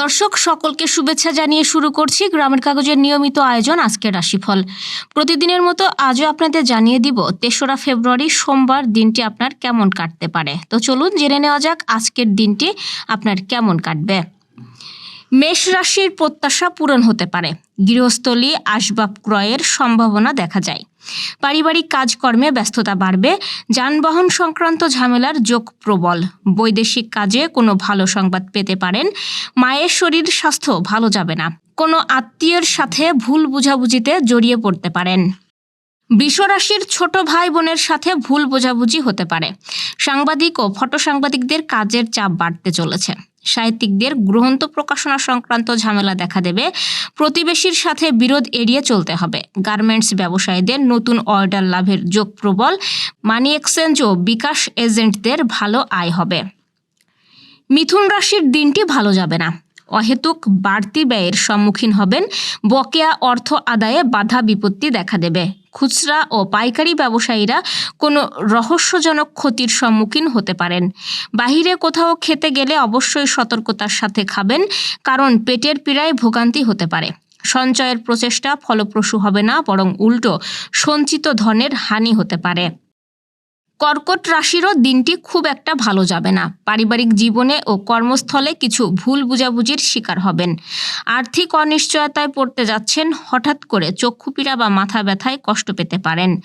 দর্শক, সকলকে শুভেচ্ছা জানিয়ে শুরু করছি গ্রামের কাগজের নিয়মিত আয়োজন আজকের রাশিফল। প্রতিদিনের মতো আজও আপনাদের জানিয়ে দিব, তেসরা ফেব্রুয়ারি সোমবার দিনটি আপনার কেমন কাটতে পারে। তো চলুন জেনে নেওয়া যাক আজকের দিনটি আপনার কেমন কাটবে। মেষ রাশির প্রত্যাশা পূরণ হতে পারে। গৃহস্থলী আসবাব ক্রয়ের সম্ভাবনা দেখা যায়। পারিবারিক কাজকর্মে ব্যস্ততা বাড়বে। যানবাহন সংক্রান্ত ঝামেলার যোগ প্রবল। বৈদেশিক কাজে কোনো ভালো সংবাদ পেতে পারেন। মায়ের শরীর স্বাস্থ্য ভালো যাবে না। কোনো আত্মীয়ের সাথে ভুল বুঝাবুঝিতে জড়িয়ে পড়তে পারেন। বৃষরাশির ছোট ভাই বোনের সাথে ভুল বোঝাবুঝি হতে পারে। সাংবাদিক ও ফটো সাংবাদিকদের কাজের চাপ বাড়তে চলেছে। সাহিত্যিকদের গ্রন্থ প্রকাশনা সংক্রান্ত ঝামেলা দেখা দেবে। প্রতিবেশীর সাথে বিরোধ এড়িয়ে চলতে হবে। গার্মেন্টস ব্যবসায়ীদের নতুন অর্ডার লাভের যোগ প্রবল। মানি এক্সচেঞ্জ ও বিকাশ এজেন্টদের ভালো আয় হবে। মিথুন রাশির দিনটি ভালো যাবে না। অহেতুক বাড়তি ব্যয়ের সম্মুখীন হবেন। বকেয়া অর্থ আদায়ে বাধা বিপত্তি দেখা দেবে। খুচরা ও পাইকারি ব্যবসায়ীরা কোনো রহস্যজনক ক্ষতির সম্মুখীন হতে পারেন। বাহিরে কোথাও খেতে গেলে অবশ্যই সতর্কতার সাথে খাবেন, কারণ পেটের পীড়ায় ভোগান্তি হতে পারে। সঞ্চয়ের প্রচেষ্টা ফলপ্রসূ হবে না, বরং উল্টো সঞ্চিত ধনের হানি হতে পারে। কর্কট রাশিরও দিনটি খুব একটা ভালো যাবে না। পারিবারিক জীবনে ও কর্মস্থলে কিছু ভুল বুঝাবুঝির শিকার হবেন। আর্থিক অনিশ্চয়তায় পড়তে যাচ্ছেন, হঠাৎ করে চক্ষুপীড়া বা মাথা ব্যথায় কষ্ট পেতে পারেন।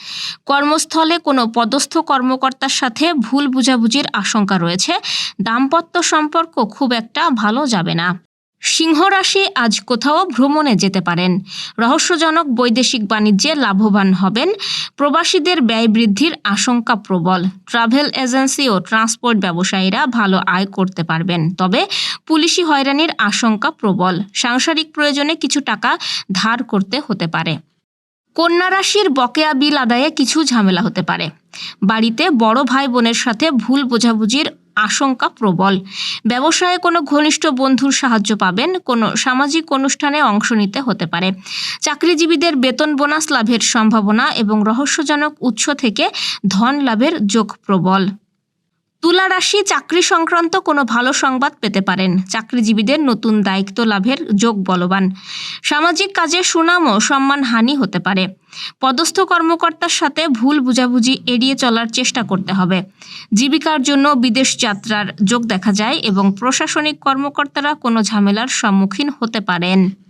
কর্মস্থলে কোনো পদস্থ কর্মকর্তার সাথে ভুল বুঝাবুঝির আশঙ্কা রয়েছে। দাম্পত্য সম্পর্ক খুব একটা ভালো যাবে না। সিংহ রাশি আজ কোথাও ভ্রমণে যেতে পারেন। রহস্যজনক বৈদেশিক বাণিজ্যে লাভবান হবেন। প্রবাসীদের ব্যয় বৃদ্ধির আশঙ্কা প্রবল। ট্রাভেল এজেন্সি ও ট্রান্সপোর্ট ব্যবসায়ীরা ভালো আয় করতে পারবেন। তবে পুলিশি হয়রানির আশঙ্কা প্রবল। সাংসারিক প্রয়োজনে কিছু টাকা ধার করতে হতে পারে। কন্যা রাশির বকেয়া বিল আদায়ে কিছু ঝামেলা হতে পারে। বাড়িতে বড় ভাই বোনের সাথে ভুল বোঝাবুঝির আশঙ্কা প্রবল। ব্যবসায়ে কোনো ঘনিষ্ঠ বন্ধুর সাহায্য পাবেন, কোনো সামাজিক অনুষ্ঠানে অংশ নিতে হতে পারে। চাকরিজীবীদের বেতন বোনাস লাভের সম্ভাবনা এবং রহস্যজনক উৎস থেকে ধন লাভের যোগ প্রবল। তুলা রাশি চাকরি সংক্রান্ত কোনো ভালো সংবাদ পেতে পারেন। চাকরিজীবীদের নতুন দায়িত্ব লাভের যোগ বলবান। সামাজিক কাজে সুনাম ও সম্মান হানি হতে পারে। পদস্থ কর্মকর্তার সাথে ভুল বুঝাবুঝি এড়িয়ে চলার চেষ্টা করতে হবে। জীবিকার জন্য বিদেশ যাত্রার যোগ দেখা যায় এবং প্রশাসনিক কর্মকর্তারা কোনো ঝামেলার সম্মুখীন হতে পারেন।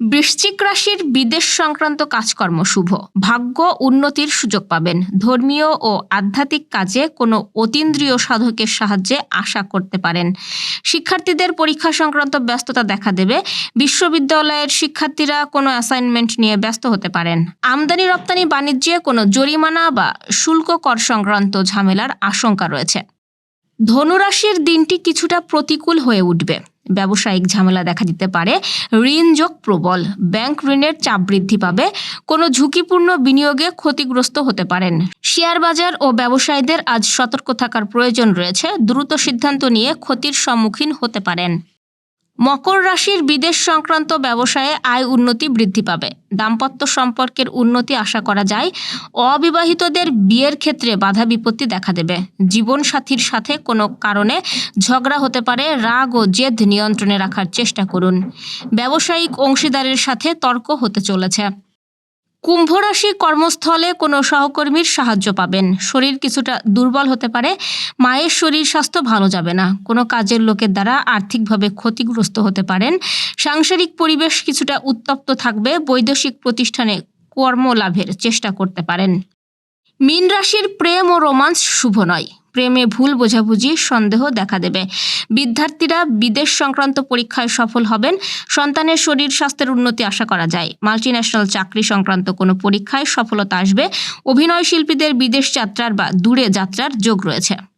বৃশ্চিক রাশির বিদেশ সংক্রান্ত কাজকর্ম শুভ। ভাগ্য উন্নতির সুযোগ পাবেন। ধর্মীয় ও আধ্যাত্মিক কাজে কোনো অতীন্দ্রিয় সাধকের সাহায্যে আশা করতে পারেন। শিক্ষার্থীদের পরীক্ষা সংক্রান্ত ব্যস্ততা দেখা দেবে। বিশ্ববিদ্যালয়ের শিক্ষার্থীরা কোনো অ্যাসাইনমেন্ট নিয়ে ব্যস্ত হতে পারেন। আমদানি রপ্তানি বাণিজ্যে কোনো জরিমানা বা শুল্ক কর সংক্রান্ত ঝামেলার আশঙ্কা রয়েছে। ধনুরাশির দিনটি কিছুটা প্রতিকূল হয়ে উঠবে। ব্যবসায়িক ঝামেলা দেখা দিতে পারে। ঋণ যোগ প্রবল। ব্যাংক ঋণের চাপ বৃদ্ধি পাবে। কোনো ঝুঁকিপূর্ণ বিনিয়োগে ক্ষতিগ্রস্ত হতে পারেন। শেয়ার বাজার ও ব্যবসায়ীদের আজ সতর্ক থাকার প্রয়োজন রয়েছে। দ্রুত সিদ্ধান্ত নিয়ে ক্ষতির সম্মুখীন হতে পারেন। মকর রাশির বিদেশ সংক্রান্ত ব্যবসায়ে আয় উন্নতি বৃদ্ধি পাবে। দাম্পত্য সম্পর্কের উন্নতি আশা করা যায়। অবিবাহিতদের বিয়ের ক্ষেত্রে বাধা বিপত্তি দেখা দেবে। জীবনসাথীর সাথে কোনো কারণে ঝগড়া হতে পারে। রাগ ও জেদ নিয়ন্ত্রণে রাখার চেষ্টা করুন। ব্যবসায়িক অংশীদারের সাথে তর্ক হতে চলেছে। কুম্ভ রাশি কর্মস্থলে কোনো সহকর্মীর সাহায্য পাবেন। শরীর কিছুটা দুর্বল হতে পারে। মায়ের শরীর স্বাস্থ্য ভালো যাবে না। কোনো কাজের লোকের দ্বারা আর্থিকভাবে ক্ষতিগ্রস্ত হতে পারেন। সাংসারিক পরিবেশ কিছুটা উত্তপ্ত থাকবে। বৈদেশিক প্রতিষ্ঠানে কর্মলাভের চেষ্টা করতে পারেন। মীন রাশির প্রেম ও রোমান্স শুভ নয়। প্রেমে ভুল বোঝাবুঝি, সন্দেহ দেখা দেবে। বিদ্যার্থীরা বিদেশ সংক্রান্ত পরীক্ষায় সফল হবেন। সন্তানের শরীর স্বাস্থ্যের উন্নতি আশা করা যায়। মাল্টিন্যাশনাল চাকরি সংক্রান্ত কোনো পরীক্ষায় সফলতা আসবে। অভিনয় শিল্পীদের বিদেশ যাত্রার বা দূরে যাত্রার যোগ রয়েছে।